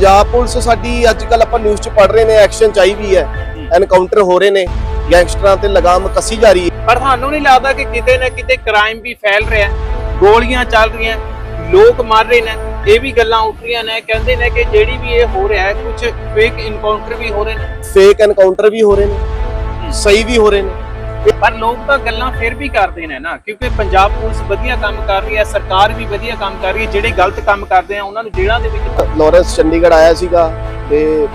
Punjab police ਸਾਡੀ ਅੱਜ ਕੱਲ ਆਪਾਂ ਨਿਊਜ਼ 'ਚ ਪੜ ਰਹੇ ਨੇ ਐਕਸ਼ਨ ਚਾਹੀ ਵੀ ਹੈ। ਐਨਕਾਊਂਟਰ ਹੋ ਰਹੇ ਨੇ ਗੈਂਗਸਟਰਾਂ ਤੇ ਲਗਾਮ ਕੱਸੀ ਜਾ ਰਹੀ ਹੈ। ਪਰ ਤੁਹਾਨੂੰ ਨਹੀਂ ਲੱਗਦਾ ਕਿ ਕਿਤੇ ਨਾ ਕਿਤੇ ਕ੍ਰਾਈਮ ਵੀ ਫੈਲ ਰਿਹਾ ਗੋਲੀਆਂ ਚੱਲ ਰਹੀਆਂ ਲੋਕ ਮਰ ਰਹੇ ਨੇ ਇਹ ਵੀ ਗੱਲਾਂ ਉੱਠ ਰਹੀਆਂ ਨੇ ਕਹਿੰਦੇ ਨੇ ਕਿ ਜਿਹੜੀ ਵੀ ਇਹ ਹੋ ਰਿਹਾ ਹੈ ਕੁਝ ਫੇਕ ਇਨਕਾਊਂਟਰ ਵੀ ਹੋ ਰਹੇ ਨੇ। ਫੇਕ ਐਨਕਾਊਂਟਰ ਵੀ ਹੋ ਰਹੇ ਨੇ ਸਹੀ ਵੀ ਹੋ ਰਹੇ ਨੇ। ਪਰ ਲੋਕ ਤਾਂ ਗੱਲਾਂ ਫਿਰ ਵੀ ਕਰਦੇ ਨੇ ਨਾ ਕਿਉਂਕਿ ਪੰਜਾਬ ਪੁਲਿਸ ਵਧੀਆ ਕੰਮ ਕਰ ਰਹੀ ਹੈ ਸਰਕਾਰ ਵੀ ਵਧੀਆ ਕੰਮ ਕਰ ਰਹੀ ਹੈ ਜਿਹੜੇ ਗਲਤ ਕੰਮ ਕਰਦੇ ਆ ਉਹਨਾਂ ਨੂੰ ਜੇਲ੍ਹਾਂ ਦੇ ਵਿੱਚ ਲਾਰੈਂਸ ਚੰਡੀਗੜ੍ਹ ਆਇਆ ਸੀਗਾ ਤੇ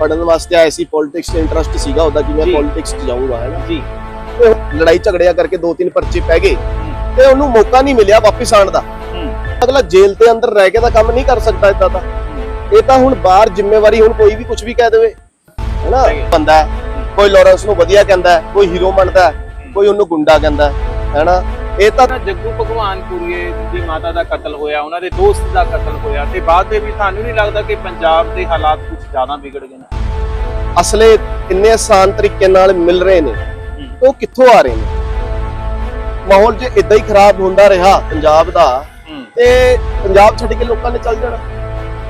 ਪੜਨ ਵਾਸਤੇ ਆਇਆ ਸੀ ਪੋਲਿਟਿਕਸ 'ਚ ਇੰਟਰਸਟ ਸੀਗਾ ਉਹਦਾ ਕਿ ਮੈਂ। ਪੋਲਿਟਿਕਸ 'ਚ ਜਾਊਂਗਾ ਹੈ ਨਾ? ਜੀ। ਤੇ ਲੜਾਈ ਝਗੜਿਆ ਕਰਕੇ ਦੋ ਤਿੰਨ ਪਰਚੇ ਪੈ ਗਏ ਤੇ ਉਹਨੂੰ ਮੌਕਾ ਨਹੀਂ ਮਿਲਿਆ ਵਾਪਸ ਆਉਣ ਦਾ। ਅਗਲਾ ਜੇਲ੍ਹ ਦੇ ਅੰਦਰ ਰਹਿ ਕੇ ਤਾਂ ਕੰਮ ਨਹੀਂ ਕਰ ਸਕਦਾ ਇਦਾਂ ਦਾ। ਇਹ ਤਾਂ ਹੁਣ ਬਾਹਰ ਜ਼ਿੰਮੇਵਾਰੀ ਹੁਣ ਕੋਈ ਵੀ ਕੁਝ ਵੀ ਕਹਿ ਦੇਵੇ ਹੈਨਾ। ਬੰਦਾ ਕੋਈ ਲਾਰੈਂਸ ਨੂੰ ਵਧੀਆ ਕਹਿੰਦਾ ਕੋਈ ਹੀਰੋ ਮੰਨਦਾ ਕੋਈ ਉਹਨੂੰ ਗੁੰਡਾ ਕਹਿੰਦਾ ਹੈਨਾ? ਇਹ ਤਾਂ ਜੱਗੂ ਭਗਵਾਨਪੁਰੀਏ ਦੀ ਮਾਤਾ ਦਾ ਕਤਲ ਹੋਇਆ ਉਹਨਾਂ ਦੇ ਦੋਸਤ ਦਾ ਕਤਲ ਹੋਇਆ ਤੇ ਬਾਅਦ ਦੇ ਵਿੱਚ ਤੁਹਾਨੂੰ ਨਹੀਂ ਲੱਗਦਾ ਕਿ ਪੰਜਾਬ ਦੇ ਹਾਲਾਤ ਕੁਝ ਜ਼ਿਆਦਾ ਵਿਗੜ ਗਏ ਨੇ? ਅਸਲੇ ਇੰਨੇ ਆਸਾਨ ਤਰੀਕੇ ਨਾਲ ਮਿਲ ਰਹੇ ਨੇ ਉਹ ਕਿੱਥੋਂ ਆ ਰਹੇ ਨੇ? ਮਾਹੌਲ ਜੇ ਇਦਾਂ ਹੀ ਖਰਾਬ ਹੁੰਦਾ ਰਿਹਾ ਪੰਜਾਬ ਦਾ ਤੇ ਪੰਜਾਬ ਛੱਡ ਕੇ ਲੋਕਾਂ ਨੇ ਚੱਲ ਜਾਣਾ।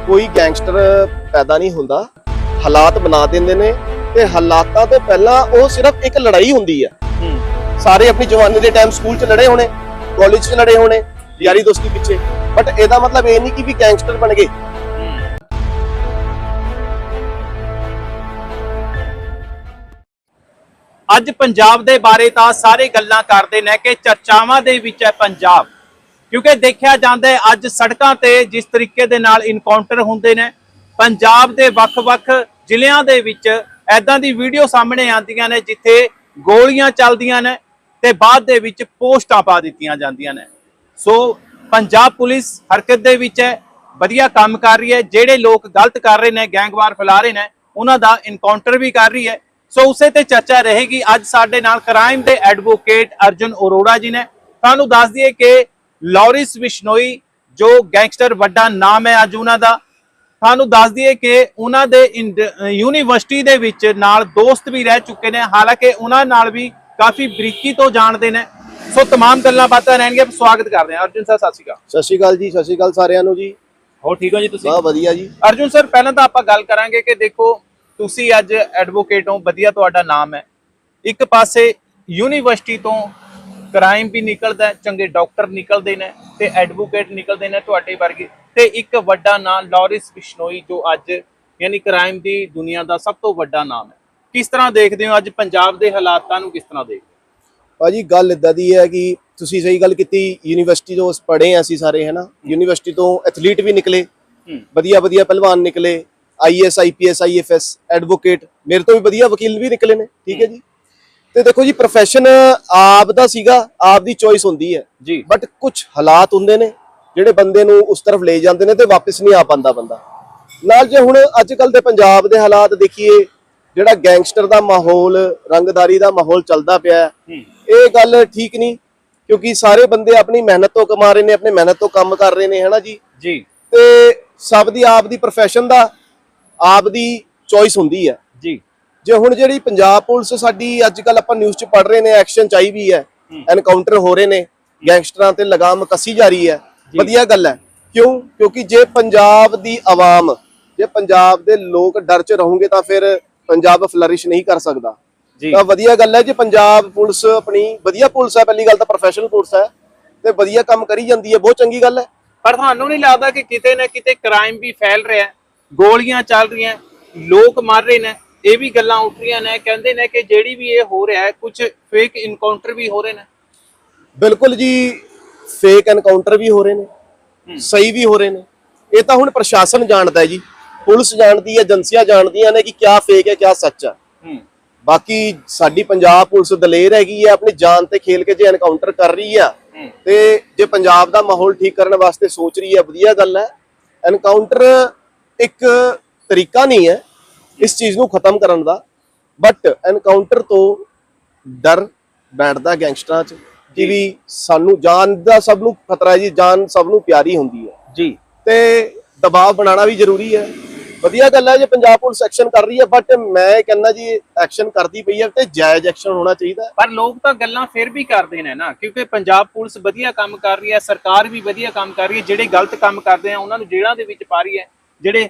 ਕੋਈ ਗੈਂਗਸਟਰ ਪੈਦਾ ਨਹੀਂ ਹੁੰਦਾ ਹਾਲਾਤ ਬਣਾ ਦਿੰਦੇ ਨੇ ਤੇ ਹਾਲਾਤਾਂ ਤੋਂ ਪਹਿਲਾਂ ਉਹ ਸਿਰਫ ਇੱਕ ਲੜਾਈ ਹੁੰਦੀ ਆ। ਸਾਰੇ ਆਪਣੀ ਜਵਾਨੀ ਦੇ ਟਾਈਮ ਸਕੂਲ 'ਚ ਲੜੇ ਹੋਣੇ ਕਾਲਜ 'ਚ ਲੜੇ ਹੋਣੇ ਯਾਰੀ ਦੋਸਤੀ ਪਿੱਛੇ। ਬਟ ਇਹਦਾ ਮਤਲਬ ਇਹ ਨਹੀਂ ਕਿ ਵੀ ਗੈਂਗਸਟਰ ਬਣ ਗਏ। ਅੱਜ ਪੰਜਾਬ ਦੇ ਬਾਰੇ ਤਾਂ ਸਾਰੇ ਗੱਲਾਂ ਕਰਦੇ ਨੇ ਕਿ ਚਰਚਾਵਾਂ ਦੇ ਵਿੱਚ ਹੈ ਪੰਜਾਬ। ਕਿਉਂਕਿ ਦੇਖਿਆ ਜਾਂਦਾ ਹੈ ਅੱਜ ਸੜਕਾਂ ਤੇ ਜਿਸ ਤਰੀਕੇ ਦੇ ਨਾਲ ਇਨਕਾਊਂਟਰ ਹੁੰਦੇ ਨੇ ਪੰਜਾਬ ਦੇ ਵੱਖ-ਵੱਖ ਜ਼ਿਲ੍ਹਿਆਂ ਦੇ ਵਿੱਚ ਐਦਾਂ ਦੀ ਵੀਡੀਓ ਸਾਹਮਣੇ ਆਉਂਦੀਆਂ ਨੇ ਜਿੱਥੇ ਗੋਲੀਆਂ ਚੱਲਦੀਆਂ ਨੇ ਤੇ ਬਾਅਦ ਦੇ ਵਿੱਚ ਪੋਸਟਾਂ ਪਾ ਦਿੱਤੀਆਂ ਜਾਂਦੀਆਂ ਨੇ। ਸੋ ਪੰਜਾਬ ਪੁਲਿਸ ਹਰਕਤ ਦੇ ਵਿੱਚ ਹੈ, ਵਧੀਆ ਕੰਮ ਕਰ ਰਹੀ ਹੈ। ਜਿਹੜੇ ਲੋਕ ਗਲਤ ਕਰ ਰਹੇ ਨੇ, ਗੈਂਗਵਾਰ ਫੈਲਾ ਰਹੇ ਨੇ, ਉਹਨਾਂ ਦਾ ਇਨਕਾਊਂਟਰ ਵੀ ਕਰ ਰਹੀ ਹੈ। ਸੋ ਉਸੇ ਤੇ ਚਰਚਾ ਰਹੇਗੀ। ਅੱਜ ਸਾਡੇ ਨਾਲ ਕ੍ਰਾਈਮ ਦੇ ਐਡਵੋਕੇਟ ਅਰਜੁਨ ਅਰੋੜਾ ਜੀ ਨੇ। ਤੁਹਾਨੂੰ ਦੱਸ ਦਈਏ ਕਿ ਲੌਰਿਸ ਵਿਸ਼ਨੋਈ, ਜੋ ਗੈਂਗਸਟਰ ਵੱਡਾ ਨਾਮ ਹੈ ਅੱਜ ਉਹਨਾਂ ਦਾ ਤੁਹਾਨੂੰ ਦੱਸ ਦਈਏ ਕਿ ਉਹਨਾਂ ਦੇ ਇੰਡ- ਅਹ ਯੂਨੀਵਰਸਿਟੀ ਦੇ ਵਿੱਚ ਨਾਲ ਦੋਸਤ ਵੀ ਰਹਿ ਚੁੱਕੇ ਨੇ ਹਾਲਾਂਕਿ ਉਹਨਾਂ ਨਾਲ ਵੀ ਕਾਫੀ ਬਰੀਕੀ ਤੋਂ ਜਾਣਦੇ ਨੇ ਸੋ तमाम ਗੱਲਾਂ ਬਾਤਾਂ ਰਹਿਣਗੀਆਂ ਸਵਾਗਤ ਕਰਦੇ ਹਾਂ ਅਰਜੁਨ ਸਰ ਸਤਿ ਸ਼੍ਰੀ ਅਕਾਲ ਸਤਿ ਸ਼੍ਰੀ ਅਕਾਲ ਜੀ ਸਤਿ ਸ਼੍ਰੀ ਅਕਾਲ ਸਾਰਿਆਂ ਨੂੰ ਜੀ ਹੋਰ ਠੀਕ ਹੋ ਜੀ ਤੁਸੀਂ ਬਹੁਤ ਵਧੀਆ ਜੀ ਅਰਜੁਨ ਸਰ ਪਹਿਲਾਂ ਤਾਂ ਆਪਾਂ ਗੱਲ ਕਰਾਂਗੇ ਕਿ ਦੇਖੋ ਤੁਸੀਂ ਅੱਜ ਐਡਵੋਕੇਟ ਹੋ ਵਧੀਆ ਤੁਹਾਡਾ ਨਾਮ ਹੈ ਇੱਕ ਪਾਸੇ ਯੂਨੀਵਰਸਿਟੀ ਤੋਂ ਕ੍ਰਾਈਮ ਵੀ ਨਿਕਲਦਾ ਚੰਗੇ ਡਾਕਟਰ ਨਿਕਲਦੇ ਨੇ ਤੇ ਐਡਵੋਕੇਟ ਨਿਕਲਦੇ ਨੇ ਤੁਹਾਡੇ ਵਰਗੇ। ਤੇ ਇੱਕ ਵੱਡਾ ਨਾਮ ਲਾਰਿਸ ਬਿਸ਼ਨੋਈ ਜੋ ਅੱਜ ਯਾਨੀ ਕ੍ਰਾਈਮ ਦੀ ਦੁਨੀਆ ਦਾ ਸਭ ਤੋਂ ਵੱਡਾ ਨਾਮ ਹੈ। ਕਿਸ ਤਰ੍ਹਾਂ ਦੇਖਦੇ ਹੋ ਅੱਜ ਪੰਜਾਬ ਦੇ ਹਾਲਾਤਾਂ ਨੂੰ ਕਿਸ ਤਰ੍ਹਾਂ ਦੇਖਦੇ ਭਾਜੀ ਗੱਲ ਇਦਾਂ ਦੀ ਹੈ ਕਿ ਤੁਸੀਂ ਸਹੀ ਗੱਲ ਕੀਤੀ ਯੂਨੀਵਰਸਿਟੀ ਤੋਂ ਪੜ੍ਹੇ ਹਾਂ ਅਸੀਂ ਸਾਰੇ ਹੈਨਾ? ਯੂਨੀਵਰਸਿਟੀ ਤੋਂ ਐਥਲੀਟ ਵੀ ਨਿਕਲੇ ਵਧੀਆ ਵਧੀਆ ਪਹਿਲਵਾਨ ਨਿਕਲੇ ਆਈਐਸ ਆਈਪੀਐਸ ਆਈਐਫਐਸ ਐਡਵੋਕੇਟ ਮੇਰੇ ਤੋਂ ਵੀ ਵਧੀਆ ਵਕੀਲ ਵੀ ਨਿਕਲੇ ਨੇ ਠੀਕ ਹੈ। ਜੀ? ਤੇ ਦੇਖੋ ਜੀ ਪ੍ਰੋਫੈਸ਼ਨ ਆਪ ਦਾ ਸੀਗਾ ਆਪ ਦੀ ਚੋਇਸ ਹੁੰਦੀ ਹੈ। ਜੀ। ਬਟ ਕੁਝ ਹਾਲਾਤ ਹੁੰਦੇ ਨੇ ਜਿਹੜੇ ਬੰਦੇ ਨੂੰ ਉਸ ਤਰਫ ਲੈ ਜਾਂਦੇ ਨੇ ਤੇ ਵਾਪਸ ਨਹੀਂ ਆ ਪਾਉਂਦਾ ਬੰਦਾ। ਨਾਲ ਜੇ ਹੁਣ ਅੱਜ ਕੱਲ ਦੇ ਪੰਜਾਬ ਦੇ ਹਾਲਾਤ ਦੇਖੀਏ ਜਿਹੜਾ ਗੈਂਗਸਟਰ ਦਾ ਮਾਹੌਲ ਰੰਗਦਾਰੀ ਦਾ ਮਾਹੌਲ ਚੱਲਦਾ ਪਿਆ ਇਹ ਗੱਲ ਠੀਕ ਨਹੀਂ ਕਿਉਂਕਿ ਸਾਰੇ ਬੰਦੇ ਆਪਣੀ ਮਿਹਨਤ ਤੋਂ ਕਮਾ ਰਹੇ ਨੇ ਆਪਣੇ ਮਿਹਨਤ ਤੋਂ ਕੰਮ ਕਰ ਰਹੇ ਨੇ ਹਨਾ ਜੀ? ਜੀ। ਤੇ ਸਭ ਦੀ ਆਪ ਦੀ profession ਦਾ ਆਪ ਦੀ ਚੋਇਸ ਹੁੰਦੀ ਹੈ। ਜੀ ਹੁਣ ਜਿਹੜੀ ਪੰਜਾਬ ਪੁਲਿਸ ਸਾਡੀ ਅੱਜ ਕੱਲ ਆਪਾਂ ਨਿਊਜ਼ 'ਚ ਪੜ ਰਹੇ ਨੇ ਐਕਸ਼ਨ ਚਾਹੀ ਵੀ ਹੈ। ਐਨਕਾਊਂਟਰ ਹੋ ਰਹੇ ਨੇ ਗੈਂਗਸਟਰਾਂ ਤੇ ਲਗਾਮ ਕੱਸੀ ਜਾ ਰਹੀ ਹੈ ਵਧੀਆ ਗੱਲ ਹੈ। ਕਿਉਂ? ਕਿਉਂਕਿ ਜੇ ਪੰਜਾਬ ਦੀ ਆਵਾਮ ਜੇ ਪੰਜਾਬ ਦੇ ਲੋਕ ਡਰ 'ਚ ਰਹੋਗੇ ਤਾਂ ਫਿਰ ਪੰਜਾਬ ਫਲਰਿਸ਼ ਨਹੀਂ ਕਰ ਸਕਦਾ। ਤਾਂ ਵਧੀਆ ਗੱਲ ਹੈ ਜੇ ਪੰਜਾਬ ਪੁਲਿਸ ਆਪਣੀ ਵਧੀਆ ਪੁਲਿਸ ਹੈ ਪਹਿਲੀ ਗੱਲ ਤਾਂ ਪ੍ਰੋਫੈਸ਼ਨਲ ਪੁਲਿਸ ਹੈ ਤੇ ਵਧੀਆ ਕੰਮ ਕਰੀ ਜਾਂਦੀ ਹੈ ਬਹੁਤ ਚੰਗੀ ਗੱਲ ਹੈ। ਪਰ ਤੁਹਾਨੂੰ ਨਹੀਂ ਲੱਗਦਾ ਕਿ ਕਿਤੇ ਨਾ ਕਿਤੇ ਕ੍ਰਾਈਮ ਵੀ ਫੈਲ ਰਿਹਾ ਹੈ ਗੋਲੀਆਂ ਚੱਲ ਰਹੀਆਂ ਲੋਕ ਮਰ ਰਹੇ ਨੇ ਇਹ ਵੀ ਗੱਲਾਂ ਉੱਠ ਰਹੀਆਂ ਨੇ ਕਹਿੰਦੇ ਨੇ ਕਿ ਜਿਹੜੀ ਵੀ ਇਹ ਹੋ ਰਿਹਾ ਹੈ ਕੁਝ ਫੇਕ ਇਨਕਾਊਂਟਰ ਵੀ ਹੋ ਰਹੇ ਨੇ। ਬਿਲਕੁਲ ਜੀ ਫੇਕ ਐਨਕਾਊਂਟਰ ਵੀ ਹੋ ਰਹੇ ਨੇ ਸਹੀ ਵੀ ਹੋ ਰਹੇ ਨੇ। ਇਹ ਤਾਂ ਹੁਣ ਪ੍ਰਸ਼ਾਸਨ ਜਾਣਦਾ ਹੈ ਜੀ ਪੁਲਿਸ ਜਾਣਦੀ ਹੈ ਏਜੰਸੀਆਂ ਜਾਣਦੀਆਂ ਨੇ ਕਿ ਕਿਆ ਫੇਕ ਹੈ ਕਿਆ ਸੱਚ ਹੈ। ਬਾਕੀ ਸਾਡੀ ਪੰਜਾਬ ਪੁਲਿਸ ਦਲੇਰ ਹੈਗੀ ਹੈ ਆਪਣੀ ਜਾਨ ਤੇ ਖੇਲ ਕੇ ਜੇ ਐਨਕਾਊਂਟਰ ਕਰ ਰਹੀ ਆ ਤੇ ਜੇ ਪੰਜਾਬ ਦਾ ਮਾਹੌਲ ਠੀਕ ਕਰਨ ਵਾਸਤੇ ਸੋਚ ਰਹੀ ਹੈ ਵਧੀਆ ਗੱਲ ਹੈ। ਐਨਕਾਊਂਟਰ ਇੱਕ ਤਰੀਕਾ ਨਹੀਂ ਹੈ ਇਸ ਚੀਜ਼ ਨੂੰ ਖਤਮ ਕਰਨ ਦਾ। ਬਟ ਐਨਕਾਊਂਟਰ ਤੋਂ ਡਰ ਬੈਠਦਾ ਗੈਂਗਸਟਰਾਂ 'ਚ ਕਿ ਵੀ ਸਾਨੂੰ ਜਾਨ ਦਾ ਸਭ ਨੂੰ ਖਤਰਾ ਹੈ ਜੀ ਜਾਨ ਸਭ ਨੂੰ ਪਿਆਰੀ ਹੁੰਦੀ ਹੈ। ਜੀ। ਤੇ ਦਬਾਅ ਬਣਾਉਣਾ ਵੀ ਜ਼ਰੂਰੀ ਹੈ। ਵਧੀਆ ਗੱਲ ਹੈ ਜੇ ਪੰਜਾਬ ਪੁਲਿਸ ਐਕਸ਼ਨ ਕਰ ਰਹੀ ਹੈ ਬਟ ਮੈਂ ਕਹਿੰਦਾ ਜੀ ਐਕਸ਼ਨ ਕਰਦੀ ਪਈ ਹੈ ਤੇ ਜਾਇਜ਼ ਐਕਸ਼ਨ ਹੋਣਾ ਚਾਹੀਦਾ। ਪਰ ਲੋਕ ਤਾਂ ਗੱਲਾਂ ਫਿਰ ਵੀ ਕਰਦੇ ਨੇ ਨਾ ਕਿਉਂਕਿ ਪੰਜਾਬ ਪੁਲਿਸ ਵਧੀਆ ਕੰਮ ਕਰ ਰਹੀ ਹੈ ਸਰਕਾਰ ਵੀ ਵਧੀਆ ਕੰਮ ਕਰ ਰਹੀ ਹੈ ਜਿਹੜੇ ਗਲਤ ਕੰਮ ਕਰਦੇ ਆ ਉਹਨਾਂ ਨੂੰ ਜੇਲ੍ਹਾਂ ਦੇ ਵਿੱਚ ਪਾ ਰਹੀ ਹੈ ਜਿਹੜੇ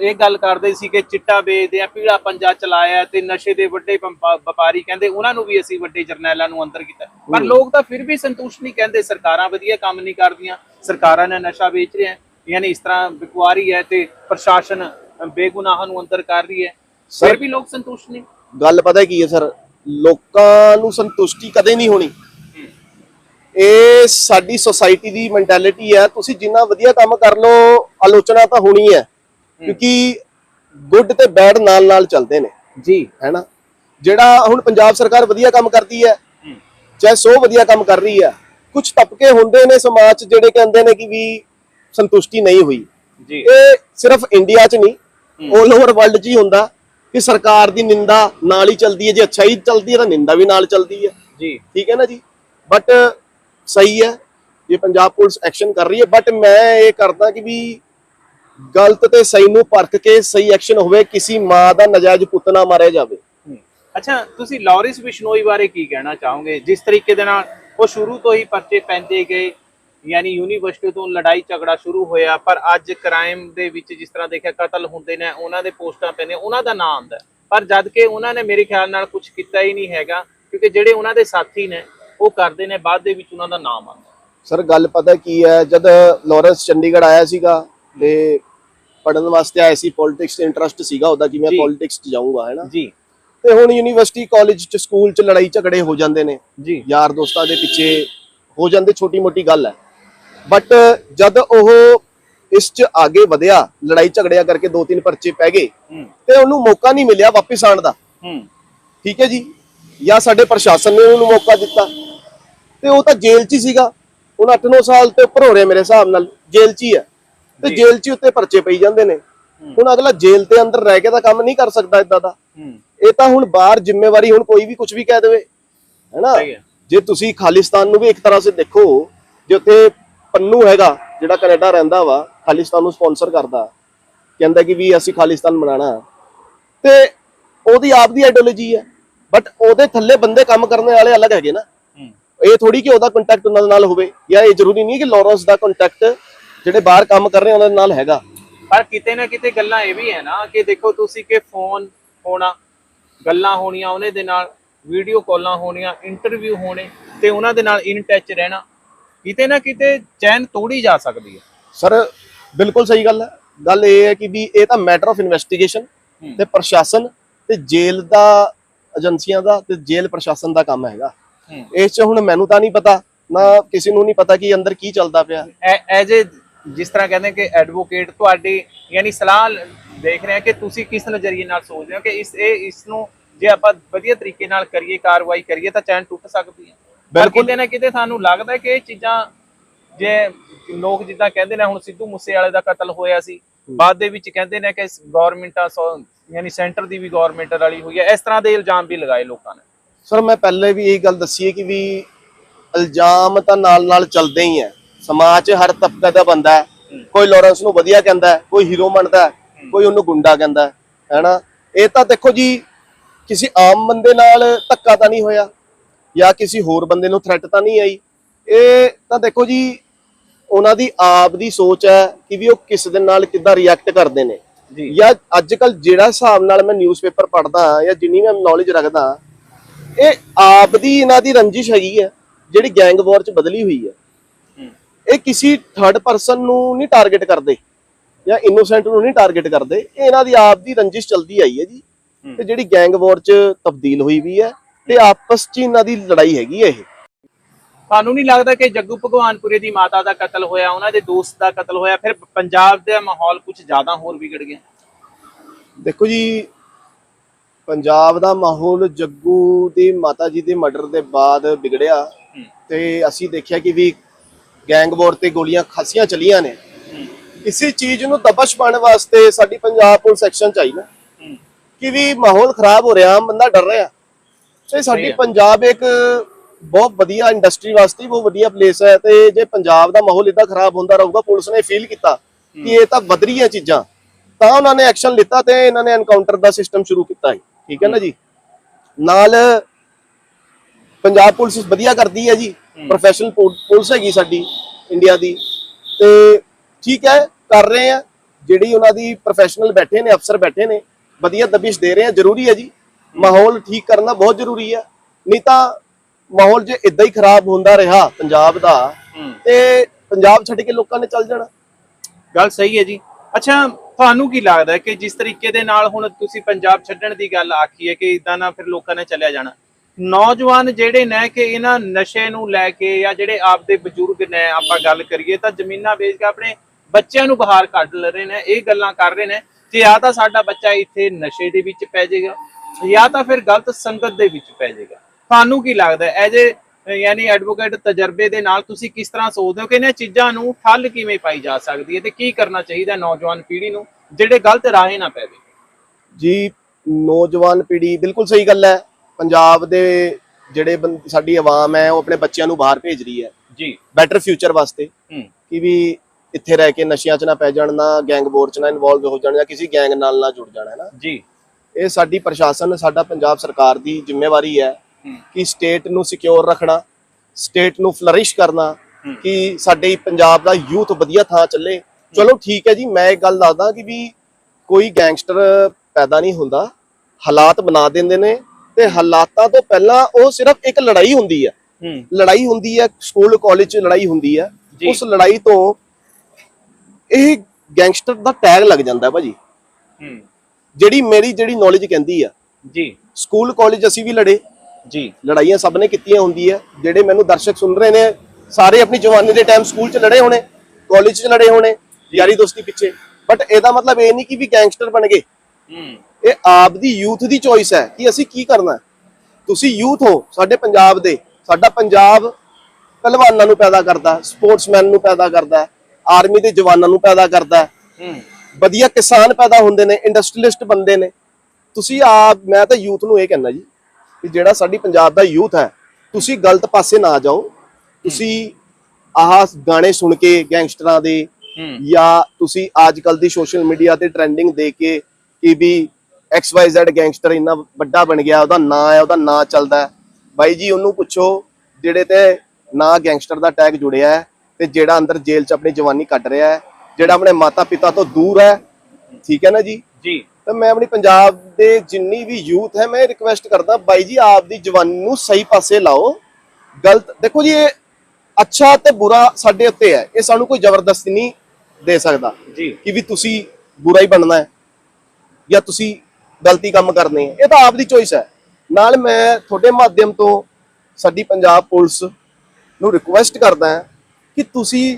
ਇਹ ਗੱਲ ਕਰਦੇ ਸੀ ਕਿ ਚਿੱਟਾ ਵੇਚਦੇ ਆ ਪੀਲਾ ਪੰਜਾ ਚਲਾਇਆ ਤੇ ਨਸ਼ੇ ਦੇ ਵੱਡੇ ਵਪਾ- ਵਪਾਰੀ ਕਹਿੰਦੇ ਉਹਨਾਂ ਨੂੰ ਵੀ ਅਸੀਂ ਵੱਡੇ ਜਰਨੈਲਾਂ ਨੂੰ ਅੰਦਰ ਕੀਤਾ। ਪਰ ਲੋਕ ਤਾਂ ਫਿਰ ਵੀ ਸੰਤੁਸ਼ਟ ਨਹੀਂ ਕਹਿੰਦੇ ਸਰਕਾਰਾਂ ਵਧੀਆ ਕੰਮ ਨਹੀਂ ਕਰਦੀਆਂ ਸਰਕਾਰਾਂ ਨੇ ਨਸ਼ਾ ਵੇਚ ਰਿਹਾ ਯਾਨੀ ਇਸ ਤਰ੍ਹਾਂ ਵਿਕਵਾਰੀ ਹੈ ਤੇ ਪ੍ਰਸ਼ਾਸਨ ਬੇਗੁਨਾਹਾਂ ਨੂੰ ਅੰਦਰ ਕਰ ਰਹੀ ਹੈ। ਫਿਰ ਵੀ ਲੋਕ ਸੰਤੁਸ਼ਟ ਨਹੀਂ। ਗੱਲ ਪਤਾ ਕੀ ਹੈ ਸਰ ਲੋਕਾਂ ਨੂੰ ਸੰਤੁਸ਼ਟੀ ਕਦੇ ਨਹੀਂ ਹੋਣੀ। ਇਹ ਸਾਡੀ ਸੋਸਾਇਟੀ ਦੀ ਮੈਂਟੈਲਿਟੀ ਹੈ ਤੁਸੀਂ ਜਿੰਨਾ ਵਧੀਆ ਕੰਮ ਕਰ ਲਓ ਆਲੋਚਨਾ ਤਾਂ ਹੋਣੀ ਹੈ। ਕਿਉਂਕਿ ਗੁੱਡ ਤੇ ਬੈਡ ਨਾਲ ਨਾਲ ਚੱਲਦੇ ਨੇ। ਜੀ। ਹੈਨਾ? ਜਿਹੜਾ ਹੁਣ ਪੰਜਾਬ ਸਰਕਾਰ ਵਧੀਆ ਕੰਮ ਕਰਦੀ ਹੈ ਚਾਹੇ ਸੋ ਵਧੀਆ ਕੰਮ ਕਰ ਰਹੀ ਹੈ ਕੁਝ ਤਬਕੇ ਹੁੰਦੇ ਨੇ ਸਮਾਜ 'ਚ ਜਿਹੜੇ ਕਹਿੰਦੇ ਨੇ ਕਿ ਵੀ ਸੰਤੁਸ਼ਟੀ ਨਹੀਂ ਹੋਈ। ਜੀ। ਇਹ ਸਿਰਫ ਇੰਡੀਆ 'ਚ ਨਹੀਂ 올 ਓਵਰ ਵਰਲਡ 'ਚ ਹੀ ਹੁੰਦਾ ਕਿ ਸਰਕਾਰ ਦੀ ਨਿੰਦਾ ਨਾਲ ਹੀ ਚੱਲਦੀ ਹੈ ਜੇ ਅੱਛਾਈ ਚੱਲਦੀ ਹੈ ਤਾਂ ਨਿੰਦਾ ਵੀ ਨਾਲ ਚੱਲਦੀ ਹੈ। ਜੀ। ਠੀਕ ਹੈ ਨਾ ਜੀ? ਬਟ ਸਹੀ ਹੈ ਜੇ ਪੰਜਾਬ ਪੁਲਿਸ ਐਕਸ਼ਨ ਕਰ ਰਹੀ ਹੈ ਬਟ ਮੈਂ ਇਹ ਕਰਦਾ ਕਿ ਵੀ ਗਲਤ ਤੇ ਸਹੀ ਨੂੰ ਪਰਖ ਕੇ ਸਹੀ ਐਕਸ਼ਨ ਹੋਵੇ ਕਿਸੇ ਮਾਂ ਦਾ ਨਜਾਇਜ਼ ਪੁੱਤ ਨਾ ਮਾਰਿਆ ਜਾਵੇ। ਅੱਛਾ ਤੁਸੀਂ ਲਾਰਿਸ ਬਿਸ਼ਨੋਈ ਬਾਰੇ ਕੀ ਕਹਿਣਾ ਚਾਹੋਗੇ? ਜਿਸ ਤਰੀਕੇ ਦੇ ਨਾਲ ਉਹ ਸ਼ੁਰੂ ਤੋਂ ਹੀ ਪਰਚੇ ਪੈਂਦੇ ਗਏ ਯਾਨੀ ਯੂਨੀਵਰਸਿਟੀ ਤੋਂ ਲੜਾਈ ਝਗੜਾ ਸ਼ੁਰੂ ਹੋਇਆ ਪਰ ਅੱਜ ਕ੍ਰਾਈਮ ਦੇ ਵਿੱਚ ਜਿਸ ਤਰ੍ਹਾਂ ਦੇਖਿਆ ਕਤਲ ਹੁੰਦੇ ਨੇ ਉਹਨਾਂ ਦੇ ਪੋਸਟਾਂ ਪੈਂਦੇ ਉਹਨਾਂ ਦਾ ਨਾਮ ਆਉਂਦਾ। ਪਰ ਜਦ ਕਿ ਉਹਨਾਂ ਨੇ ਮੇਰੇ ਖਿਆਲ ਨਾਲ ਕੁਝ ਕੀਤਾ ਹੀ ਨਹੀਂ ਹੈਗਾ ਕਿਉਂਕਿ ਜਿਹੜੇ ਉਹਨਾਂ ਦੇ ਸਾਥੀ ਨੇ ਉਹ ਕਰਦੇ ਨੇ ਬਾਅਦ ਦੇ ਵਿੱਚ ਉਹਨਾਂ ਦਾ ਨਾਮ ਆਉਂਦਾ। ਸਰ ਗੱਲ ਪਤਾ ਕੀ ਹੈ ਜਦ ਲਾਰੈਂਸ ਚੰਡੀਗੜ੍ਹ ਆਇਆ ਸੀਗਾ ਤੇ ਪੜਨ ਵਾਸਤੇ ਆਇਆ ਸੀ ਪੋਲਿਟਿਕਸ 'ਚ ਇੰਟਰਸਟ ਸੀਗਾ ਉਹਦਾ ਕਿ ਮੈਂ। ਪੋਲਿਟਿਕਸ 'ਚ ਜਾਊਂਗਾ ਹੈਨਾ ਜੀ। ਤੇ ਹੁਣ ਯੂਨੀਵਰਸਿਟੀ ਕਾਲਜ 'ਚ ਸਕੂਲ 'ਚ ਲੜਾਈ ਝਗੜੇ ਹੋ ਜਾਂਦੇ ਨੇ। ਜੀ। ਯਾਰ ਦੋਸਤਾਂ ਦੇ ਪਿੱਛੇ ਹੋ ਜਾਂਦੇ ਛੋਟੀ ਮੋਟੀ ਗੱਲ ਹੈ। ਬਟ ਜਦ ਉਹ ਇਸ 'ਚ ਅੱਗੇ ਵਧਿਆ ਲੜਾਈ ਝਗੜਿਆ ਕਰਕੇ ਦੋ ਤਿੰਨ ਪਰਚੇ ਪੈ ਗਏ ਤੇ ਉਹਨੂੰ ਮੌਕਾ ਨਹੀਂ ਮਿਲਿਆ ਵਾਪਸ ਆਉਣ ਦਾ। ਠੀਕ ਹੈ ਜੀ? ਜਾਂ ਸਾਡੇ ਪ੍ਰਸ਼ਾਸਨ ਨੇ ਉਹਨੂੰ ਮੌਕਾ ਦਿੱਤਾ। ਤੇ ਉਹ ਤਾਂ ਜੇਲ੍ਹ 'ਚ ਹੀ ਸੀਗਾ। ਹੁਣ 8-9 ਸਾਲ ਤੇ ਉੱਪਰ ਹੋ ਰਿਹਾ ਮੇਰੇ ਹਿਸਾਬ ਨਾਲ ਜੇਲ੍ਹ 'ਚ ਹੀ ਹੈ। ਤੇ। ਜੇਲ੍ਹ 'ਚ ਉੱਤੇ ਪਰਚੇ ਪਈ ਜਾਂਦੇ ਨੇ। ਹੁਣ ਅਗਲਾ ਜੇਲ੍ਹ ਦੇ ਅੰਦਰ ਰਹਿ ਕੇ ਤਾਂ ਕੰਮ ਨਹੀਂ ਕਰ ਸਕਦਾ ਇਦਾਂ ਦਾ। ਇਹ ਤਾਂ ਹੁਣ ਬਾਹਰ ਜ਼ਿੰਮੇਵਾਰੀ ਹੁਣ ਕੋਈ ਵੀ ਕੁਝ ਵੀ ਕਹਿ ਦੇਵੇ। ਹੈਨਾ। ਜੇ ਤੁਸੀਂ ਖਾਲਿਸਤਾਨ ਨੂੰ ਵੀ ਇੱਕ ਤਰ੍ਹਾਂ ਸੇ ਦੇਖੋ ਜੇ ਉੱਥੇ ਪੰਨੂ ਹੈਗਾ ਜਿਹੜਾ ਕੈਨੇਡਾ ਰਹਿੰਦਾ ਵਾ ਖਾਲਿਸਤਾਨ ਨੂੰ ਸਪਾਂਸਰ ਕਰਦਾ ਕਹਿੰਦਾ ਕਿ ਵੀ ਅਸੀਂ ਖਾਲਿਸਤਾਨ ਬਣਾਣਾ ਤੇ ਉਹਦੀ ਆਪ ਦੀ ਆਈਡੀਓਲੋਜੀ ਹੈ। ਬਟ ਉਹਦੇ ਥੱਲੇ ਬੰਦੇ ਕੰਮ ਕਰਨ ਵਾਲੇ ਅਲੱਗ ਹੈਗੇ ਨਾ। ਇਹ ਥੋੜੀ ਕਿ ਉਹਦਾ ਕੰਟੈਕਟ ਉਹਨਾਂ ਨਾਲ ਹੋਵੇ। ਜਾਂ ਇਹ ਜ਼ਰੂਰੀ ਨਹੀਂ ਕਿ ਲਾਰੈਂਸ ਦਾ ਕੰਟੈਕਟ ਜਿਹੜੇ ਬਾਹਰ ਕੰਮ ਕਰ ਰਹੇ ਉਹਨਾਂ ਦੇ ਨਾਲ ਹੈਗਾ। ਪਰ ਕਿਤੇ ਨਾ ਕਿਤੇ ਗੱਲਾਂ ਇਹ ਵੀ ਹੈ ਨਾ ਕਿ ਦੇਖੋ ਤੁਸੀਂ ਕਿ ਫੋਨ ਹੋਣਾ ਗੱਲਾਂ ਹੋਣੀਆਂ ਉਹਨੇ ਦੇ ਨਾਲ ਵੀਡੀਓ ਕਾਲਾਂ ਹੋਣੀਆਂ ਇੰਟਰਵਿਊ ਹੋਣੇ ਤੇ ਉਹਨਾਂ ਦੇ ਨਾਲ ਇਨ ਟੱਚ ਰਹਿਣਾ ਕਿਤੇ ਨਾ ਕਿਤੇ ਚੈਨ ਤੋੜੀ ਜਾ ਸਕਦੀ ਹੈ। ਸਰ ਬਿਲਕੁਲ ਸਹੀ ਗੱਲ ਹੈ। ਗੱਲ ਇਹ ਹੈ ਕਿ ਵੀ ਇਹ ਤਾਂ ਮੈਟਰ ਆਫ ਇਨਵੈਸਟੀਗੇਸ਼ਨ। ਤੇ ਪ੍ਰਸ਼ਾਸਨ ਤੇ ਜੇਲ੍ਹ ਦਾ ਏਜੰਸੀਆਂ ਦਾ ਤੇ ਜੇਲ੍ਹ ਪ੍ਰਸ਼ਾਸਨ ਦਾ ਕੰਮ ਹੈਗਾ। ਇਸ 'ਚ ਹੁਣ ਮੈਨੂੰ ਤਾਂ ਨਹੀਂ ਪਤਾ ਨਾ ਕਿਸੇ ਨੂੰ ਨਹੀਂ ਪਤਾ ਕਿ ਅੰਦਰ ਕੀ ਚੱਲਦਾ ਪਿਆ। ਐਜ਼ ਏ ਜਿਸ ਤਰ੍ਹਾਂ ਕਹਿੰਦੇ ਕਿ ਐਡਵੋਕੇਟ ਤੁਹਾਡੀ ਯਾਨੀ ਸਲਾਹ ਦੇਖ ਰਹੇ ਹਾਂ ਕਿ ਤੁਸੀਂ ਕਿਸ ਨਜ਼ਰੀਏ ਨਾਲ ਸੋਚਦੇ ਹੋ ਕਿ ਇਸ ਇਹ ਇਸ ਨੂੰ ਜੇ ਆਪਾਂ ਵਧੀਆ ਤਰੀਕੇ ਨਾਲ ਕਰੀਏ ਕਾਰਵਾਈ ਕਰੀਏ ਤਾਂ ਚੈਨ ਟੁੱਟ ਸਕਦੀ ਹੈ। ਬਿਲਕੁਲ। ਕਿਤੇ ਨਾ ਕਿਤੇ ਸਾਨੂੰ ਲੱਗਦਾ ਹੈ ਕਿ ਇਹ ਚੀਜ਼ਾਂ ਜੇ ਲੋਕ ਜਿੱਦਾਂ ਕਹਿੰਦੇ ਨੇ ਹੁਣ ਸਿੱਧੂ ਮੂਸੇਵਾਲੇ ਦਾ ਕਤਲ ਹੋਇਆ ਸੀ ਬਾਅਦ ਦੇ ਵਿੱਚ ਕਹਿੰਦੇ ਨੇ ਕਿ ਗਵਰਨਮੈਂਟਾਂ ਯਾਨੀ ਸੈਂਟਰ ਦੀ ਵੀ ਗਵਰਨਮੈਂਟ ਰਲੀ ਹੋਈ ਹੈ। ਇਸ ਤਰ੍ਹਾਂ ਦੇ ਇਲਜ਼ਾਮ ਵੀ ਲਗਾਏ ਲੋਕਾਂ ਨੇ। ਸਰ ਮੈਂ ਪਹਿਲੇ ਵੀ ਇਹ ਗੱਲ ਦੱਸੀ ਹੈ ਕਿ ਵੀ ਇਲਜ਼ਾਮ ਤਾਂ ਨਾਲ ਨਾਲ ਚੱਲਦੇ ਹੀ ਹੈ। ਸਮਾਜ 'ਚ ਹਰ ਤਬਕਾ ਦਾ ਬੰਦਾ ਹੈ। ਕੋਈ ਲਾਰੈਂਸ ਨੂੰ ਵਧੀਆ ਕਹਿੰਦਾ ਕੋਈ ਹੀਰੋ ਮੰਨਦਾ ਕੋਈ ਉਹਨੂੰ ਗੁੰਡਾ ਕਹਿੰਦਾ ਹੈ ਹੈਨਾ? ਇਹ ਤਾਂ ਦੇਖੋ ਜੀ ਕਿਸੇ ਆਮ ਬੰਦੇ ਨਾਲ ਧੱਕਾ ਤਾਂ ਨਹੀਂ ਹੋਇਆ ਜਾਂ ਕਿਸੇ ਹੋਰ ਬੰਦੇ ਨੂੰ ਥ੍ਰੈਟ ਤਾਂ ਨਹੀਂ ਆਈ। ਇਹ ਤਾਂ ਦੇਖੋ ਜੀ ਉਹਨਾਂ ਦੀ ਆਪ ਦੀ ਸੋਚ ਹੈ ਕਿ ਵੀ ਉਹ ਕਿਸ ਦੇ ਨਾਲ ਕਿੱਦਾਂ ਰਿਐਕਟ ਕਰਦੇ ਨੇ। ਜੀ। ਅੱਜ ਕੱਲ ਜਿਹੜਾ ਹਿਸਾਬ ਨਾਲ ਮੈਂ ਨਿਊਜ਼ਪੇਪਰ ਪੜ੍ਹਦਾ ਜਾਂ ਜਿੰਨੀ ਮੈਂ ਨੌਲੇਜ ਰੱਖਦਾ ਇਹ ਆਪ ਦੀ ਇਹਨਾਂ ਦੀ ਰੰਜਿਸ਼ ਹੈਗੀ ਹੈ ਜਿਹੜੀ ਗੈਂਗ ਵਾਰ ਚ ਬਦਲੀ ਹੋਈ ਹੂੰ। ਇਹ ਕਿਸੇ ਥਰਡ ਪਰਸਨ ਨੂੰ ਨਹੀਂ ਟਾਰਗੇਟ ਕਰਦੇ ਜਾਂ ਇਨੋਸੈਂਟ ਨੂੰ ਨਹੀਂ ਟਾਰਗੇਟ ਕਰਦੇ ਇਹ ਇਹਨਾਂ ਦੀ ਆਪ ਦੀ ਰੰਜਿਸ਼ ਚਲਦੀ ਆਈ ਹੈ ਜੀ। ਤੇ ਜਿਹੜੀ ਗੈਂਗ ਵਾਰ ਚ ਤਬਦੀਲ ਹੋਈ ਵੀ ਹੈ ਤੇ ਆਪਸ ਚ ਇਹਨਾਂ ਦੀ ਲੜਾਈ ਹੈਗੀ ਹੈ ਇਹ। ਤੁਹਾਨੂੰ ਨਹੀਂ ਲੱਗਦਾ ਕਿ ਜੱਗੂ ਭਗਵਾਨਪੁਰੇ ਦੀ ਮਾਤਾ ਦਾ ਕਤਲ ਹੋਇਆ ਉਹਨਾਂ ਦੇ ਦੋਸਤ ਦਾ ਕਤਲ ਹੋਇਆ ਫਿਰ ਪੰਜਾਬ ਦਾ ਮਾਹੌਲ ਕੁਝ ਜ਼ਿਆਦਾ ਹੋਰ ਵਿਗੜ ਗਿਆ? ਦੇਖੋ ਜੀ ਪੰਜਾਬ ਦਾ ਮਾਹੌਲ ਜੱਗੂ ਦੀ ਮਾਤਾ ਜੀ ਦੇ ਮਰਡਰ ਦੇ ਬਾਅਦ ਵਿਗੜਿਆ। ਤੇ ਅਸੀਂ ਦੇਖਿਆ ਕਿ ਵੀ ਗੈਂਗ ਵਾਰ ਤੇ ਗੋਲੀਆਂ ਖਾਸੀਆਂ ਚਲੀਆਂ ਨੇ। ਇਸੇ ਚੀਜ਼ ਨੂੰ ਦਬਸ਼ ਪਾਉਣ ਵਾਸਤੇ ਸਾਡੀ ਪੰਜਾਬ ਪੁਲਿਸ ਐਕਸ਼ਨ ਚਾਹੀ ਨਾ। ਹੂੰ। ਕਿ ਵੀ ਮਾਹੌਲ ਖਰਾਬ ਹੋ ਰਿਹਾ ਬੰਦਾ ਡਰ ਰਿਹਾ। ਤੇ ਸਾਡੀ। ਪੰਜਾਬ ਇੱਕ ਬਹੁਤ ਵਧੀਆ ਇੰਡਸਟਰੀ ਵਾਸਤੇ ਬਹੁਤ ਵਧੀਆ ਪਲੇਸ ਹੈ ਤੇ ਜੇ ਪੰਜਾਬ ਦਾ ਮਾਹੌਲ ਇਦਾਂ ਖਰਾਬ ਹੁੰਦਾ ਰਹੂਗਾ ਪੁਲਿਸ ਨੇ ਫੀਲ ਕੀਤਾ ਕਿ ਇਹ ਤਾਂ ਵਧ ਰਹੀਆਂ ਚੀਜ਼ਾਂ। ਤਾਂ ਉਹਨਾਂ ਨੇ ਐਕਸ਼ਨ ਲਿੱਤਾ ਤੇ ਇਹਨਾਂ ਨੇ ਐਨਕਾਊਂਟਰ ਦਾ ਸਿਸਟਮ ਸ਼ੁਰੂ ਕੀਤਾ ਹੈ ਠੀਕ ਹੈ ਨਾ ਜੀ? ਨਾਲ ਪੰਜਾਬ ਪੁਲਿਸ ਵਧੀਆ ਕਰਦੀ ਹੈ ਜੀ। ਪ੍ਰੋਫੈਸ਼ਨਲ ਪੁਲਿਸ ਹੈਗੀ ਸਾਡੀ ਇੰਡੀਆ ਦੀ। ਤੇ ਠੀਕ ਹੈ ਕਰ ਰਹੇ ਆ। ਜਿਹੜੀ ਉਹਨਾਂ ਦੀ ਪ੍ਰੋਫੈਸ਼ਨਲ ਬੈਠੇ ਨੇ ਅਫਸਰ ਬੈਠੇ ਨੇ ਵਧੀਆ ਦਬਿਸ਼ ਦੇ ਰਹੇ ਆ ਜ਼ਰੂਰੀ ਹੈ ਜੀ। ਮਾਹੌਲ ਠੀਕ ਕਰਨਾ ਬਹੁਤ ਜ਼ਰੂਰੀ ਹੈ ਨਹੀਂ ਤਾਂ ਮਾਹੌਲ ਜੇ ਇਦਾਂ ਹੀ ਖਰਾਬ ਹੁੰਦਾ ਰਿਹਾ ਪੰਜਾਬ ਦਾ ਤੇ ਪੰਜਾਬ ਛੱਡ ਕੇ ਲੋਕਾਂ ਨੇ ਚੱਲ ਜਾਣਾ। ਗੱਲ ਸਹੀ ਹੈ ਜੀ। ਅੱਛਾ ਤੁਹਾਨੂੰ ਕੀ ਲੱਗਦਾ ਹੈ ਕਿ ਜਿਸ ਤਰੀਕੇ ਦੇ ਨਾਲ ਹੁਣ ਤੁਸੀਂ ਪੰਜਾਬ ਛੱਡਣ ਦੀ ਗੱਲ ਆਖੀ ਹੈ ਕਿ ਇਦਾਂ ਨਾ ਫਿਰ ਲੋਕਾਂ ਨੇ ਚਲਿਆ ਜਾਣਾ? ਨੌਜਵਾਨ ਜਿਹੜੇ ਨੇ ਕਿ ਇਹਨਾਂ ਨਸ਼ੇ ਨੂੰ ਲੈ ਕੇ ਜਾਂ ਜਿਹੜੇ ਆਪਦੇ ਬਜ਼ੁਰਗ ਨੇ ਆਪਾਂ ਗੱਲ ਕਰੀਏ ਤਾਂ ਜ਼ਮੀਨਾਂ ਵੇਚ ਕੇ ਆਪਣੇ ਬੱਚਿਆਂ ਨੂੰ ਬਾਹਰ ਕੱਢ ਲੈ ਰਹੇ ਨੇ, ਇਹ ਗੱਲਾਂ ਕਰ ਰਹੇ ਨੇ ਕਿ ਜਾਂ ਤਾਂ ਸਾਡਾ ਬੱਚਾ ਇੱਥੇ ਨਸ਼ੇ ਦੇ ਵਿੱਚ ਪੈ ਜਾਏਗਾ ਜਾਂ ਤਾਂ ਫਿਰ ਗਲਤ ਸੰਗਤ ਦੇ ਵਿੱਚ ਪੈ ਜਾਏਗਾ। ਤੁਹਾਨੂੰ ਕੀ ਲੱਗਦਾ ਐਜ ਏ ਯਾਨੀ ਐਡਵੋਕੇਟ ਤਜਰਬੇ ਦੇ ਨਾਲ ਤੁਸੀਂ ਕਿਸ ਤਰ੍ਹਾਂ ਸੋਚਦੇ ਹੋ ਕਿ ਇਹਨਾਂ ਚੀਜ਼ਾਂ ਨੂੰ ਠੱਲ ਕਿਵੇਂ ਪਾਈ ਜਾ ਸਕਦੀ ਹੈ ਤੇ ਕੀ ਕਰਨਾ ਚਾਹੀਦਾ ਨੌਜਵਾਨ ਪੀੜ੍ਹੀ ਨੂੰ ਜਿਹੜੇ ਗਲਤ ਰਾਹੇ ਨਾ ਪੈਵੇ ਜੀ, ਨੌਜਵਾਨ ਪੀੜ੍ਹੀ ਬਿਲਕੁਲ ਸਹੀ ਗੱਲ ਹੈ। ਪੰਜਾਬ ਦੇ ਜਿਹੜੇ ਬੰ- ਸਾਡੀ ਆਵਾਮ ਹੈ ਉਹ ਆਪਣੇ ਬੱਚਿਆਂ ਨੂੰ ਬਾਹਰ ਭੇਜ ਰਹੀ ਹੈ। ਜੀ। ਬੈਟਰ ਫਿਊਚਰ ਵਾਸਤੇ ਹੂੰ। ਕਿ ਵੀ ਇੱਥੇ ਰਹਿ ਕੇ ਨਸ਼ਿਆਂ 'ਚ ਨਾ ਪੈ ਜਾਣ ਨਾ ਗੈਂਗ ਵੋਰ 'ਚ ਨਾ ਇਨਵੋਲਵ ਹੋ ਜਾਣ ਜਾਂ ਕਿਸੇ ਗੈਂਗ ਨਾਲ ਨਾ ਜੁੜ ਜਾਣ ਹੈ ਨਾ? ਜੀ। ਇਹ ਸਾਡੀ ਪ੍ਰਸ਼ਾਸਨ ਸਾਡਾ ਪੰਜਾਬ ਸਰਕਾਰ ਦੀ ਜ਼ਿੰਮੇਵਾਰੀ ਹੈ ਹੂੰ। ਕਿ ਸਟੇਟ ਨੂੰ ਸਿਕਿਉਰ ਰੱਖਣਾ ਸਟੇਟ ਨੂੰ ਫਲਰਿਸ਼ ਕਰਨਾ ਹੂੰ। ਕਿ ਸਾਡੇ ਪੰਜਾਬ ਦਾ ਯੂਥ ਵਧੀਆ ਥਾਂ ਚੱਲੇ। ਚਲੋ ਠੀਕ ਹੈ ਜੀ ਮੈਂ ਇੱਕ ਗੱਲ ਦੱਸਦਾ ਕਿ ਵੀ ਕੋਈ ਗੈਂਗਸਟਰ ਪੈਦਾ ਨਹੀਂ ਹੁੰਦਾ। ਹਾਲਾਤ ਬਣਾ ਦਿੰਦੇ ਨੇ ਤੇ ਹਾਲਾਤਾਂ ਤੋਂ ਪਹਿਲਾਂ ਉਹ ਸਿਰਫ ਇੱਕ ਲੜਾਈ ਹੁੰਦੀ ਹੈ। ਲੜਾਈ ਹੁੰਦੀ ਹੈ ਸਕੂਲ ਕਾਲਜ 'ਚ ਲੜਾਈ ਹੁੰਦੀ ਹੈ ਜੀ। ਉਸ ਲੜਾਈ ਤੋਂ ਇਹ ਗੈਂਗਸਟਰ ਦਾ ਟੈਗ ਲੱਗ ਜਾਂਦਾ ਭਾਜੀ। ਜਿਹੜੀ ਮੇਰੀ ਜਿਹੜੀ ਨੌਲੇਜ ਕਹਿੰਦੀ ਆ। ਜੀ। ਸਕੂਲ ਕਾਲਜ ਅਸੀਂ ਵੀ ਲੜੇ। ਜੀ। ਲੜਾਈਆਂ ਸਭ ਨੇ ਕੀਤੀਆਂ ਹੁੰਦੀ ਹੈ ਜਿਹੜੇ ਮੈਨੂੰ ਦਰਸ਼ਕ ਸੁਣ ਰਹੇ ਨੇ ਸਾਰੇ ਆਪਣੀ ਜਵਾਨੀ ਦੇ ਟਾਈਮ ਸਕੂਲ 'ਚ ਲੜੇ ਹੋਣੇ ਕਾਲਜ 'ਚ ਲੜੇ ਹੋਣੇ ਯਾਰੀ ਦੋਸਤੀ ਪਿੱਛੇ। ਬਟ ਇਹਦਾ ਮਤਲਬ ਇਹ ਨਹੀਂ ਕਿ ਵੀ ਗੈਂਗਸਟਰ ਬਣ ਗਏ। ਹੂੰ। ਇਹ ਆਪ ਦੀ ਯੂਥ ਦੀ ਚੋਇਸ ਹੈ ਕਿ ਅਸੀਂ ਕੀ ਕਰਨਾ। ਤੁਸੀਂ ਯੂਥ ਹੋ ਸਾਡੇ ਪੰਜਾਬ ਦੇ ਸਾਡਾ ਪੰਜਾਬ ਪਹਿਲਵਾਨਾਂ ਨੂੰ ਪੈਦਾ ਕਰਦਾ ਸਪੋਰਟਸਮੈਨ ਨੂੰ ਪੈਦਾ ਕਰਦਾ ਆਰਮੀ ਦੇ ਜਵਾਨਾਂ ਨੂੰ ਪੈਦਾ ਕਰਦਾ ਵਧੀਆ ਕਿਸਾਨ ਪੈਦਾ ਹੁੰਦੇ ਨੇ ਇੰਡਸਟਰੀਲਿਸਟ ਬੰਦੇ ਨੇ। ਤੁਸੀਂ ਆਪ ਮੈਂ ਤਾਂ ਯੂਥ ਨੂੰ ਇਹ ਕਹਿੰਦਾ ਜੀ ਕਿ ਜਿਹੜਾ ਸਾਡੀ ਪੰਜਾਬ ਦਾ ਯੂਥ ਹੈ ਤੁਸੀਂ ਗਲਤ ਪਾਸੇ ਨਾ ਜਾਓ। ਤੁਸੀਂ ਆਹ ਗਾਣੇ ਸੁਣ ਕੇ ਗੈਂਗਸਟਰਾਂ ਦੇ ਜਾਂ ਤੁਸੀਂ ਅੱਜ ਕੱਲ ਦੀ ਸੋਸ਼ਲ ਮੀਡੀਆ ਤੇ ਟ੍ਰੈਂਡਿੰਗ ਦੇ ਕੇ ਕਿ ਵੀ XYZ ਗੈਂਗਸਟਰ ਇੰਨਾ ਵੱਡਾ ਬਣ ਗਿਆ ਉਹਦਾ ਨਾਂ ਹੈ ਉਹਦਾ ਨਾਂ ਚੱਲਦਾ ਹੈ। ਬਾਈ ਜੀ ਉਹਨੂੰ ਪੁੱਛੋ ਜਿਹੜੇ ਤੇ ਨਾਂ ਗੈਂਗਸਟਰ ਦਾ ਟੈਗ ਜੁੜਿਆ ਹੈ ਤੇ ਜਿਹੜਾ ਅੰਦਰ ਜੇਲ੍ਹ 'ਚ ਆਪਣੀ ਜਵਾਨੀ ਕੱਟ ਰਿਹਾ ਹੈ ਜਿਹੜਾ ਆਪਣੇ ਮਾਤਾ ਪਿਤਾ ਤੋਂ ਦੂਰ ਹੈ ਠੀਕ ਹੈ ਨਾ ਜੀ? ਜੀ। ਤਾਂ ਮੈਂ ਆਪਣੀ ਪੰਜਾਬ ਦੇ ਜਿੰਨੀ ਵੀ ਯੂਥ ਹੈ ਮੈਂ ਰਿਕਵੈਸਟ ਕਰਦਾ ਬਾਈ ਜੀ ਆਪ ਦੀ ਜਵਾਨੀ ਨੂੰ ਸਹੀ ਪਾਸੇ ਲਾਓ। ਗਲਤ ਦੇਖੋ ਜੀ ਇਹ ਅੱਛਾ ਤੇ ਬੁਰਾ ਸਾਡੇ ਉੱਤੇ ਹੈ ਇਹ ਸਾਨੂੰ ਕੋਈ ਜ਼ਬਰਦਸਤੀ ਨਹੀਂ ਦੇ ਸਕਦਾ ਜੀ। ਕਿ ਵੀ ਤੁਸੀਂ ਬੁਰਾ ਹੀ ਬਣਨਾ ਹੈ ਜਾਂ ਤੁਸੀਂ ਗਲਤੀ ਕੰਮ ਕਰਨੇ ਇਹ ਤਾਂ ਆਪ ਦੀ ਚੋਇਸ ਹੈ। ਨਾਲ ਮੈਂ ਤੁਹਾਡੇ ਮਾਧਿਅਮ ਤੋਂ ਸਾਡੀ ਪੰਜਾਬ ਪੁਲਿਸ ਨੂੰ ਰਿਕੁਐਸਟ ਕਰਦਾ ਹਾਂ ਕਿ ਤੁਸੀਂ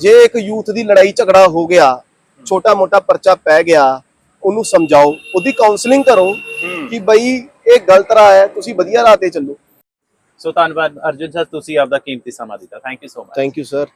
ਜੇ ਇੱਕ ਯੂਥ ਦੀ ਲੜਾਈ ਝਗੜਾ ਹੋ ਗਿਆ ਛੋਟਾ ਮੋਟਾ ਪਰਚਾ ਪੈ ਗਿਆ ਉਹਨੂੰ ਸਮਝਾਓ ਉਹਦੀ ਕਾਉਂਸਲਿੰਗ ਕਰੋ ਕਿ ਬਈ ਇਹ ਗਲਤ ਰਾਹ ਹੈ ਤੁਸੀਂ ਵਧੀਆ ਰਾਹ ਤੇ ਚੱਲੋ। ਸੋ ਧੰਨਵਾਦ ਅਰਜੁਨ ਸਰ ਤੁਸੀਂ ਆਪਦਾ ਕੀਮਤੀ ਸਮਾਂ ਦਿੱਤਾ। Thank you so much thank you sir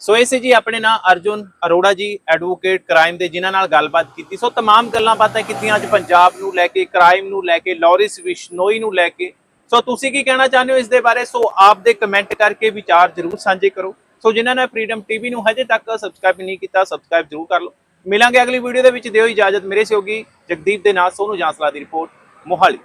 so ਇਸੇ ਜੀ ਆਪਣੇ ਨਾਲ ਅਰਜੁਨ ਅਰੋੜਾ ਜੀ ਐਡਵੋਕੇਟ ਕ੍ਰਾਈਮ ਦੇ, ਜਿਨ੍ਹਾਂ ਨਾਲ ਗੱਲਬਾਤ ਕੀਤੀ। ਸੋ तमाम ਗੱਲਾਂ ਬਾਤਾਂ ਕੀਤੀਆਂ ਅੱਜ ਪੰਜਾਬ ਨੂੰ ਲੈ ਕੇ ਕ੍ਰਾਈਮ ਨੂੰ ਲੈ ਕੇ ਲੌਰਿਸ ਵਿਸ਼ਨੋਈ ਨੂੰ ਲੈ ਕੇ। ਸੋ ਤੁਸੀਂ ਕੀ ਕਹਿਣਾ ਚਾਹੁੰਦੇ ਹੋ ਇਸ ਦੇ ਬਾਰੇ? ਸੋ ਆਪ ਦੇ ਕਮੈਂਟ ਕਰਕੇ ਵਿਚਾਰ ਜ਼ਰੂਰ ਸਾਂਝੇ ਕਰੋ। ਸੋ ਜਿਨ੍ਹਾਂ ਨੇ ਫ੍ਰੀडम ਟੀਵੀ ਨੂੰ ਹਜੇ ਤੱਕ ਸਬਸਕ੍ਰਾਈਬ ਨਹੀਂ ਕੀਤਾ ਸਬਸਕ੍ਰਾਈਬ ਜ਼ਰੂਰ ਕਰ ਲਓ। ਮਿਲਾਂਗੇ ਅਗਲੀ ਵੀਡੀਓ ਦੇ ਵਿੱਚ। ਦਿਓ ਇਜਾਜ਼ਤ ਮੇਰੇ ਸਹਿਯੋਗੀ ਜਗਦੀਪ ਦੇ ਨਾਲ ਸੋਨੂ ਜਾਂਸਲਾ ਦੀ ਰਿਪੋਰਟ ਮੋਹਾਲੀ।